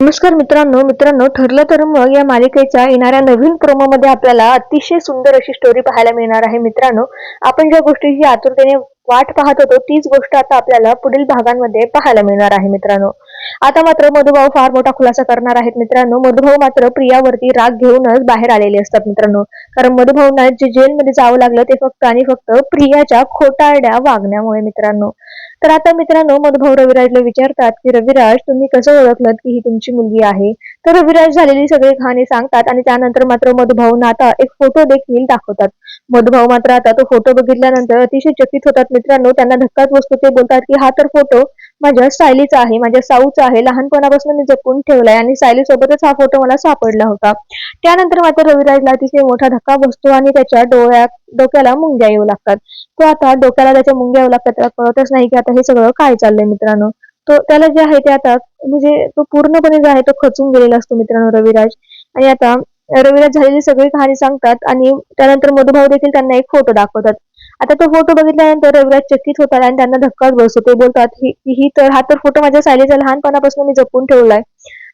नमस्कार मित्रांनो मित्रांनो ठरलं तर मग या मालिकेच्या येणाऱ्या नवीन प्रोमो मध्ये आपल्याला अतिशय सुंदर अशी स्टोरी पाहायला मिळणार आहे. मित्रांनो आपण ज्या गोष्टीची आतुरतेने वाट पाहत होतो तीच गोष्ट आता आपल्याला पुढील भागांमध्ये पाहायला मिळणार आहे मित्रांनो. आता मात्र मधुभाऊ फार मोठा खुलासा करणार आहेत मित्रांनो. मधुभाऊ मात्र प्रियावरती राग घेऊनच बाहेर आलेले असतात मित्रांनो. कारण मधुभाऊंना जे जेलमध्ये जावं लागलं ते फक्त आणि फक्त प्रियाच्या खोटारड्या वागण्यामुळे मित्रांनो. तर आता मित्रांनो मधुभाऊ रविराजला विचारतात की रविराज तुम्ही कसं ओळखलं की ही तुमची मुलगी आहे? तर रविराज झालेली सगळी कहाणी सांगतात आणि त्यानंतर मात्र मधुभाऊ आता एक फोटो देखील दाखवतात. मधुभाऊ मात्र आता तो फोटो बघितल्यानंतर अतिशय चकित होतात. मित्रांनो त्यांना धक्काच बसतो. ते बोलतात की हा तर फोटो माझ्या सायलीचा आहे माझ्या साऊचा आहे. लहानपणापासून मी जपून ठेवलाय आणि सायली सोबतच हा फोटो मला सापडला होता. त्यानंतर मात्र रविराजला अतिशय मोठा धक्का बसतो आणि त्याच्या डोळ्यात डोक्याला मुंग्या येऊ लागतात. तो आता डोक्याला त्याच्या मुंग्या येऊ लागतात. त्याला कळतच नाही की आता हे सगळं काय चाललंय मित्रांनो. तो त्याला जे आहे ते आता म्हणजे तो पूर्णपणे जो आहे तो खचून गेलेला असतो मित्रांनो रविराज. आणि आता रविराज झालेली सगळी कहाणी सांगतात आणि त्यानंतर मधुभाऊ देखील त्यांना एक फोटो दाखवतात. आता तो फोटो बघितल्यानंतर रविराज चकित होतात आणि त्यांना धक्काच बसतो. ते बोलतात ही ही तर हा तर फोटो माझ्या सायलीचा लहानपणापासून मी जपून ठेवलाय.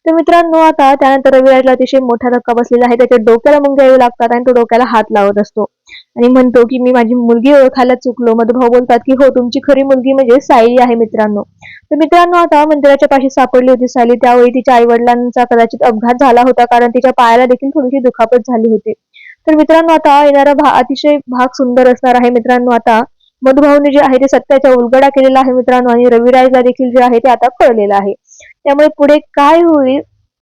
तर मित्रांनो आता त्यानंतर रविराजला अतिशय मोठा धक्का बसलेला आहे. त्याच्या डोक्याला मुंग्या येऊ लागतात आणि तो डोक्याला हात लावत असतो. आणि म्हणतो की मी माझी मुलगी ओळखायला चुकलो. मधुभाऊ बोलतात की हो तुमची खरी मुलगी म्हणजे सायली आहे मित्रांनो. तर मित्रांनो आता मंदिराच्या पाशी सापडली होती सायली. त्यावेळी तिच्या आई वडिलांचा कदाचित अपघात झाला होता कारण तिच्या पायाला देखील थोडीशी दुखापत झाली होती. तर मित्रांनो आता येणारा भा अतिशय भाग सुंदर असणार आहे मित्रांनो. आता मधुभाऊने जे आहे ते सत्याचा उलगडा केलेला आहे मित्रांनो. आणि रविराजला देखील जे आहे ते आता कळलेलं आहे. त्यामुळे पुढे काय होईल?